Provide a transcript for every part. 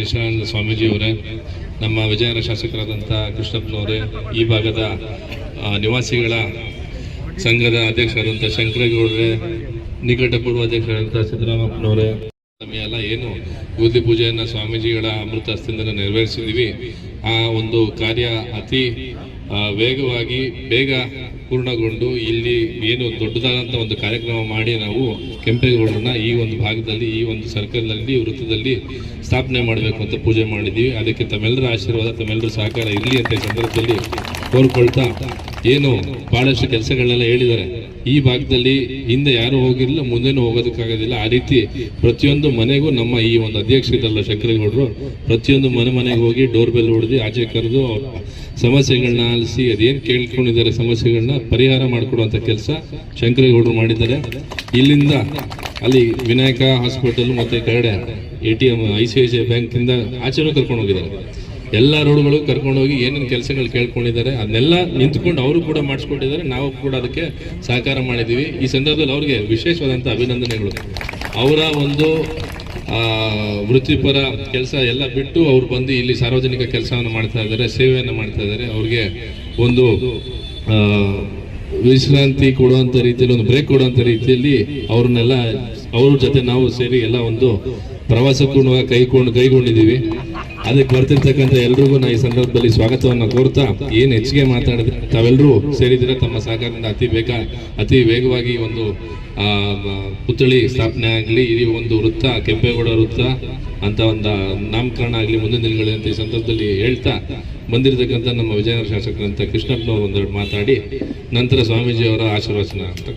ನಿಶಾನಂದ ಸ್ವಾಮೀಜಿಯವರೇ ನಮ್ಮ ವಿಜಯನಗರ ಶಾಸಕರಾದಂಥ ಕೃಷ್ಣಪ್ಪನವರೇ ಈ ಭಾಗದ ನಿವಾಸಿಗಳ ಸಂಘದ ಅಧ್ಯಕ್ಷರಾದಂಥ ಶಂಕರೇಗೌಡರೇ ನಿಕಟ ಪೂರ್ವ ಅಧ್ಯಕ್ಷರಾದಂಥ ಸಿದ್ದರಾಮಪ್ಪನವರೇ ಎಲ್ಲ ಏನು ಬೂದಿ ಪೂಜೆಯನ್ನು ಸ್ವಾಮೀಜಿಗಳ ಅಮೃತ ಹಸ್ತದಿಂದ ನೆರವೇರಿಸಿದ್ದೀವಿ. ಆ ಒಂದು ಕಾರ್ಯ ಅತಿ ವೇಗವಾಗಿ, ಬೇಗ ಪೂರ್ಣಗೊಂಡು ಇಲ್ಲಿ ಏನು ದೊಡ್ಡದಾದಂಥ ಒಂದು ಕಾರ್ಯಕ್ರಮ ಮಾಡಿ ನಾವು ಕೆಂಪೇಗೌಡರನ್ನ ಈ ಒಂದು ಭಾಗದಲ್ಲಿ, ಈ ಒಂದು ಸರ್ಕಲ್ನಲ್ಲಿ, ವೃತ್ತದಲ್ಲಿ ಸ್ಥಾಪನೆ ಮಾಡಬೇಕು ಅಂತ ಪೂಜೆ ಮಾಡಿದ್ದೀವಿ. ಅದಕ್ಕೆ ತಮ್ಮೆಲ್ಲರ ಆಶೀರ್ವಾದ, ತಮ್ಮೆಲ್ಲರ ಸಹಕಾರ ಇರಲಿ ಅಂತ ಸಂದರ್ಭದಲ್ಲಿ ಕೋರ್ಕೊಳ್ತಾ ಏನು ಬಹಳಷ್ಟು ಕೆಲಸಗಳನ್ನೆಲ್ಲ ಹೇಳಿದ್ದಾರೆ. ಈ ಭಾಗದಲ್ಲಿ ಹಿಂದೆ ಯಾರು ಹೋಗಿರಲಿಲ್ಲ, ಮುಂದೆನೂ ಹೋಗೋದಕ್ಕಾಗೋದಿಲ್ಲ. ಆ ರೀತಿ ಪ್ರತಿಯೊಂದು ಮನೆಗೂ ನಮ್ಮ ಈ ಒಂದು ಅಧ್ಯಕ್ಷರಲ್ಲ ಶಂಕರೇಗೌಡರು, ಪ್ರತಿಯೊಂದು ಮನೆ ಮನೆಗೆ ಹೋಗಿ ಡೋರ್ ಬೆಲ್ ಹೊಡೆದು ಆಚೆ ಕರೆದು ಸಮಸ್ಯೆಗಳನ್ನ ಆಲಿಸಿ, ಅದೇನು ಕೇಳ್ಕೊಂಡಿದ್ದಾರೆ ಸಮಸ್ಯೆಗಳನ್ನ ಪರಿಹಾರ ಮಾಡಿಕೊಡುವಂಥ ಕೆಲಸ ಶಂಕರೇಗೌಡರು ಮಾಡಿದ್ದಾರೆ. ಇಲ್ಲಿಂದ ಅಲ್ಲಿ ವಿನಾಯಕ ಹಾಸ್ಪಿಟಲ್ ಮತ್ತು Karade A T M I C I C I ಬ್ಯಾಂಕಿಂದ ಆಚೆನೂ ಕರ್ಕೊಂಡು ಹೋಗಿದ್ದಾರೆ. ಎಲ್ಲ ರೋಡ್ಗಳು ಕರ್ಕೊಂಡು ಹೋಗಿ ಏನೇನು ಕೆಲಸಗಳು ಕೇಳ್ಕೊಂಡಿದ್ದಾರೆ, ಅದನ್ನೆಲ್ಲ ನಿಂತ್ಕೊಂಡು ಅವರು ಕೂಡ ಮಾಡಿಸ್ಕೊಂಡಿದ್ದಾರೆ ನಾವು ಕೂಡ ಅದಕ್ಕೆ ಸಹಕಾರ ಮಾಡಿದ್ದೀವಿ. ಈ ಸಂದರ್ಭದಲ್ಲಿ ಅವ್ರಿಗೆ ವಿಶೇಷವಾದಂಥ ಅಭಿನಂದನೆಗಳು. ಅವರ ಒಂದು ವೃತ್ತಿಪರ ಕೆಲಸ ಎಲ್ಲ ಬಿಟ್ಟು ಅವ್ರು ಬಂದು ಇಲ್ಲಿ ಸಾರ್ವಜನಿಕ ಕೆಲಸವನ್ನು ಮಾಡ್ತಾ ಇದ್ದಾರೆ, ಸೇವೆಯನ್ನು ಮಾಡ್ತಾ ಇದ್ದಾರೆ. ಅವ್ರಿಗೆ ಒಂದು ವಿಶ್ರಾಂತಿ ಕೊಡುವಂಥ ರೀತಿಯಲ್ಲಿ, ಒಂದು ಬ್ರೇಕ್ ಕೊಡುವಂಥ ರೀತಿಯಲ್ಲಿ ಅವ್ರನ್ನೆಲ್ಲ, ಅವ್ರ ಜೊತೆ ನಾವು ಸೇರಿ ಎಲ್ಲ ಒಂದು ಪ್ರವಾಸಕ್ಕೂ ಕೈಕೊಂಡು ಕೈಗೊಂಡಿದ್ದೀವಿ. ಅದಕ್ಕೆ ಬರ್ತಿರ್ತಕ್ಕಂಥ ಎಲ್ರಿಗೂ ನಾ ಈ ಸಂದರ್ಭದಲ್ಲಿ ಸ್ವಾಗತವನ್ನು ಕೋರ್ತಾ ಏನು ಹೆಚ್ಚಿಗೆ ಮಾತಾಡಿದ್ರೆ ತಾವೆಲ್ಲರೂ ಸೇರಿದ್ರೆ ತಮ್ಮ ಸಹಕಾರದಿಂದ ಅತಿ ಬೇಗ, ಅತಿ ವೇಗವಾಗಿ ಒಂದು ಪುತ್ಥಳಿ ಸ್ಥಾಪನೆ ಆಗಲಿ, ಈ ಒಂದು ವೃತ್ತ, ಕೆಂಪೇಗೌಡ ವೃತ್ತ ಅಂತ ಒಂದು ನಾಮಕರಣ ಆಗಲಿ ಮುಂದಿನ ದಿನಗಳಲ್ಲಿ ಅಂತ ಈ ಸಂದರ್ಭದಲ್ಲಿ ಹೇಳ್ತಾ ಬಂದಿರತಕ್ಕಂಥ ನಮ್ಮ ವಿಜಯನಗರ ಶಾಸಕರಂತ ಕೃಷ್ಣಪ್ಪನವರು ಒಂದೆರಡು ಮಾತಾಡಿ, ನಂತರ ಸ್ವಾಮೀಜಿಯವರ ಆಶೀರ್ವಚನ ಅಂತ.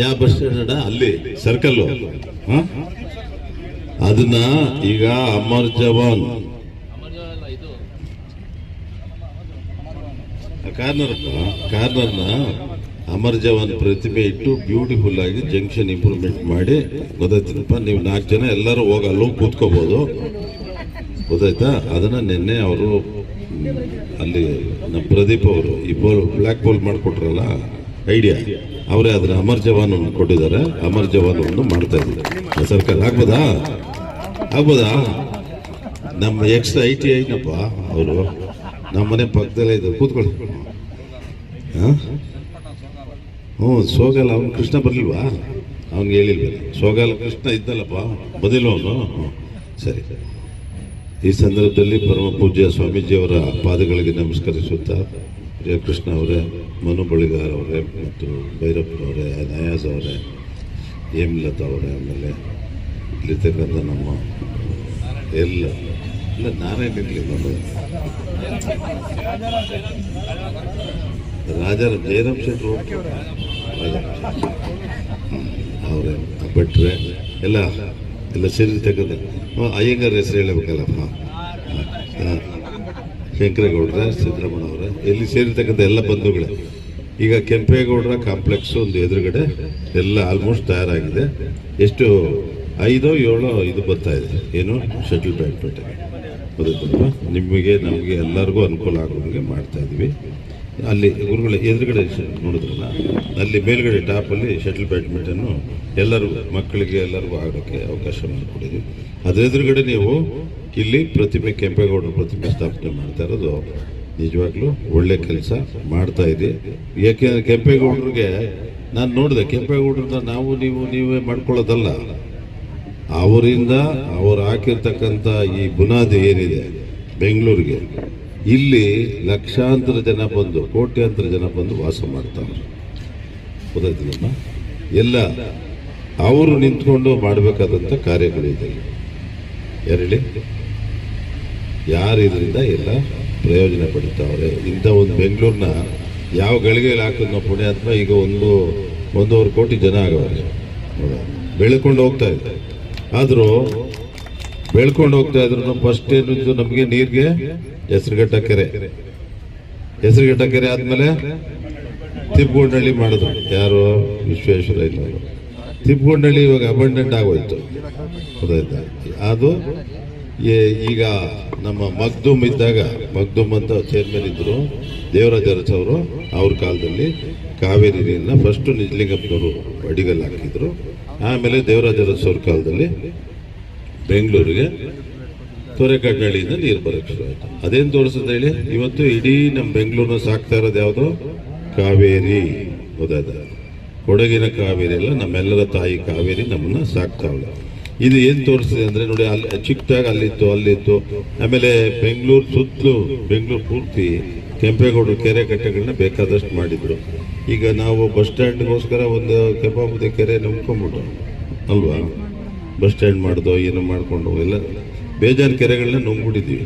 ಯಾವ ಬಸ್ ಸ್ಟ್ಯಾಂಡ್ ಅಲ್ಲಿ ಸರ್ಕಲ್ ಅದನ್ನ ಈಗ ಅಮರ್ ಜವಾನ್. ಕಾರ್ನರ್ ಕಾರ್ನರ್ನ ಅಮರ್ ಜವಾನ್ ಪ್ರತಿಮೆ ಇಟ್ಟು ಬ್ಯೂಟಿಫುಲ್ ಆಗಿ ಜಂಕ್ಷನ್ ಇಂಪ್ರೂವ್ಮೆಂಟ್ ಮಾಡಿ ಗೊತ್ತಾಯ್ತನಪ್ಪ? ನೀವು ನಾಲ್ಕು ಜನ ಎಲ್ಲರೂ ಹೋಗಿ ಕೂತ್ಕೋಬೋದು. ಗೊತ್ತಾಯ್ತಾ? ಅದನ್ನ ನಿನ್ನೆ ಅವರು ಅಲ್ಲಿ ನಮ್ಮ ಪ್ರದೀಪ್ ಅವರು ಈ ಬೋಲ್ ಬ್ಲ್ಯಾಕ್ ಬೋಲ್ ಮಾಡಿಕೊಟ್ರಲ್ಲ? ಐಡಿಯಾ ಅವರೇ ಅದರ ಅಮರ್ ಜವಾನ್ ಕೊಟ್ಟಿದ್ದಾರೆ. ಅಮರ್ ಜವಾನವನ್ನು ಮಾಡ್ತಾ ಇದ್ದಾರೆ. ಸರ್ಕಾರ ಆಗ್ಬೋದಾ? ಆಗ್ಬೋದಾ? ನಮ್ಮ ಎಕ್ಸ್ ಐ ಟಿ ಐನಪ್ಪ ಅವರು ನಮ್ಮ ಮನೆ ಪಕ್ಕದಲ್ಲೇ ಇದ್ದಾರೆ. ಕೂತ್ಕೊಳ್ಳಿ. ಹಾಂ? ಹ್ಞೂ, ಸೋಗಲ್ ಅವನು ಕೃಷ್ಣ ಬರಲಿಲ್ವಾ? ಅವ್ನಿಗೆ ಹೇಳಿಲ್ವ ಸೋಗಲ್ ಕೃಷ್ಣ ಇದ್ದಲ್ಲಪ್ಪ ಬದಿಲ್ಲ ಅವನು? ಹ್ಞೂ, ಸರಿ. ಈ ಸಂದರ್ಭದಲ್ಲಿ ಪರಮ ಪೂಜ್ಯ ಸ್ವಾಮೀಜಿಯವರ ಪಾದಗಳಿಗೆ ನಮಸ್ಕರಿಸುತ್ತಾ ಪ್ರಿಯ ಕೃಷ್ಣ ಅವರೇ, ಮನು ಬಳಿಗಾರ್ ಅವರೇ, ಮತ್ತು ಭೈರಪ್ಪನವರೇ ನಯಾಜ್ ಅವರೇ, ಹೇಮಲತಾ ಅವರೇ, ಆಮೇಲೆ ಇಲ್ಲಿರ್ತಕ್ಕಂಥ ನಮ್ಮ ಎಲ್ಲ ಇಲ್ಲ ನಾನೇ ನಿಲ್ಲಿ ನಮ್ಮ ರಾಜರ ಜಯರಾಮ್ ಶೆಟ್ಟರು ಅವರೇ ಭಟ್ರೆ, ಎಲ್ಲ ಎಲ್ಲ ಸೇರಿರ್ತಕ್ಕಂಥ, ಅಯ್ಯಂಗಾರ ಹೆಸರು ಹೇಳಬೇಕಲ್ಲಪ್ಪ? ಶಂಕರೇಗೌಡ್ರೆ ಅವರ, ಇಲ್ಲಿ ಸೇರಿರ್ತಕ್ಕಂಥ ಎಲ್ಲ ಬಂಧುಗಳೇ. ಈಗ ಕೆಂಪೇಗೌಡರ ಕಾಂಪ್ಲೆಕ್ಸ್ ಒಂದು ಎದುರುಗಡೆ ಎಲ್ಲ ಆಲ್ಮೋಸ್ಟ್ ತಯಾರಾಗಿದೆ. ಎಷ್ಟು? ಐದೋ ಏಳೋ ಇದು ಬರ್ತಾ ಇದೆ. ಏನು? ಶಟಲ್ ಪೇಟೆ ಅದಕ್ಕೆ ನಿಮಗೆ, ನಮಗೆ ಎಲ್ಲರಿಗೂ ಅನುಕೂಲ ಆಗೋದಕ್ಕೆ ಮಾಡ್ತಾ ಇದ್ದೀವಿ. ಅಲ್ಲಿ ಗುರುಗಳ ಎದುರುಗಡೆ ನೋಡಿದ್ರಲ್ಲ? ಅಲ್ಲಿ ಮೇಲುಗಡೆ ಟಾಪಲ್ಲಿ ಶಟಲ್ ಬ್ಯಾಡ್ಮಿಂಟನ್ನು ಎಲ್ಲರೂ ಮಕ್ಕಳಿಗೆ ಎಲ್ಲರಿಗೂ ಆಡೋಕ್ಕೆ ಅವಕಾಶ ಮಾಡಿಕೊಟ್ಟಿದ್ದೀವಿ ಅದರ ಎದುರುಗಡೆ ನೀವು ಇಲ್ಲಿ ಪ್ರತಿಮೆ ಕೆಂಪೇಗೌಡರ ಪ್ರತಿಮೆ ಸ್ಥಾಪನೆ ಮಾಡ್ತಾ ಇರೋದು ನಿಜವಾಗ್ಲೂ ಒಳ್ಳೆ ಕೆಲಸ ಮಾಡ್ತಾ ಇದೆ. ಏಕೆಂದರೆ ಕೆಂಪೇಗೌಡರಿಗೆ ನಾನು ನೋಡಿದೆ, ಕೆಂಪೇಗೌಡರನ್ನ ನಾವು ನೀವು ನೀವೇ ಮಾಡ್ಕೊಳ್ಳೋದಲ್ಲ. ಅವರಿಂದ ಅವರು ಹಾಕಿರ್ತಕ್ಕಂಥ ಈ ಬುನಾದಿ ಏನಿದೆ ಬೆಂಗಳೂರಿಗೆ ಇಲ್ಲಿ ಲಕ್ಷಾಂತರ ಜನ ಬಂದು, ಕೋಟ್ಯಾಂತರ ಜನ ಬಂದು ವಾಸ ಮಾಡ್ತಾರೆ ಗೊತ್ತಾಯ್ತದಮ್ಮ ಎಲ್ಲ ಅವರು ನಿಂತ್ಕೊಂಡು ಮಾಡಬೇಕಾದಂಥ ಕಾರ್ಯಗಳಿದೆ ಎರಡು ಯಾರು ಇದರಿಂದ ಎಲ್ಲ ಪ್ರಯೋಜನ ಪಡಿತಾವ್ರೆ. ಇಂಥ ಒಂದು ಬೆಂಗಳೂರನ್ನ ಯಾವ ಗಳಿಗೆಯಲ್ಲಿ ಪುಡಿ ಅಥವಾ ಈಗ ಒಂದು, ಒಂದೂವರೆ ಕೋಟಿ ಜನ ಆಗವ್ರೆ. ಬೆಳ್ಕೊಂಡು ಹೋಗ್ತಾ ಇದ್ದಾರೆ ಆದರೂ ಬೆಳ್ಕೊಂಡು ಹೋಗ್ತಾ ಇದ್ರು ಫಸ್ಟ್ ಏನಿದ್ದು ನಮಗೆ ನೀರಿಗೆ ಹೆಸರುಘಟ್ಟ ಕೆರೆ. ಹೆಸರುಘಟ್ಟ ಕೆರೆ ಆದ್ಮೇಲೆ ತಿಪ್ಪಗೊಂಡಳ್ಳಿ ಮಾಡಿದ್ರು. ಯಾರು? ಇಲ್ಲ ತಿಪ್ಪಗೊಂಡಳ್ಳಿ ಇವಾಗ ಅಬಂಡೆಂಟ್ ಆಗೋಯ್ತು. ಅದು ಈಗ ನಮ್ಮ ಮಗ್ದುಮ್ ಇದ್ದಾಗ, ಮಗ್ದುಮ್ ಅಂತ ಚೇರ್ಮನ್ ಇದ್ರು, ದೇವರಾಜ ಅವರು, ಅವ್ರ ಕಾಲದಲ್ಲಿ ಕಾವೇರಿ ನೀರನ್ನ ಫಸ್ಟ್ ನಿಜಲಿಂಗಪ್ಪನವರು ಅಡಿಗಲ್ಲಿ ಹಾಕಿದ್ರು. ಆಮೇಲೆ ದೇವರಾಜ ಅವ್ರ ಕಾಲದಲ್ಲಿ ಬೆಂಗಳೂರಿಗೆ ತೊರೆಕಡ್ನಳ್ಳಿಯಿಂದ ನೀರು ಬರೋಕ್ಕೆ ಶುರು ಆಯಿತು ಅದೇನು ತೋರಿಸುತ್ತೆ ಹೇಳಿ? ಇವತ್ತು ಇಡೀ ನಮ್ಮ ಬೆಂಗಳೂರಿನ ಸಾಕ್ತಾ ಇರೋದು ಯಾವುದು? ಕಾವೇರಿ. ಹೌದಾದ ಕೊಡಗಿನ ಕಾವೇರಿ ಎಲ್ಲ ನಮ್ಮೆಲ್ಲರ ತಾಯಿ ಕಾವೇರಿ ನಮ್ಮನ್ನು ಸಾಕ್ತಾವಳೆ ಇದು ಏನು ತೋರಿಸಿದೆ ಅಂದರೆ ನೋಡಿ, ಅಲ್ಲಿ ಚಿಕ್ಕದಾಗಿ ಅಲ್ಲಿತ್ತು ಅಲ್ಲಿತ್ತು. ಆಮೇಲೆ ಬೆಂಗಳೂರು ಸುತ್ತಲೂ, ಬೆಂಗಳೂರು ಪೂರ್ತಿ ಕೆಂಪೇಗೌಡರು ಕೆರೆ ಕಟ್ಟೆಗಳನ್ನ ಬೇಕಾದಷ್ಟು ಮಾಡಿದ್ರು. ಈಗ ನಾವು ಬಸ್ ಸ್ಟ್ಯಾಂಡ್ಗೋಸ್ಕರ ಒಂದು ಕೆಂಪಾಪುತಿ ಕೆರೆ ನಂಬ್ಕೊಂಬಿಟ್ಟು ಅಲ್ವಾ? ಬಸ್ ಸ್ಟ್ಯಾಂಡ್ ಮಾಡಿದೋ ಏನೋ ಮಾಡ್ಕೊಂಡು ಎಲ್ಲ ಬೇಜಾರು ಕೆರೆಗಳನ್ನ ನುಂಗ್ಬಿಟ್ಟಿದ್ವಿ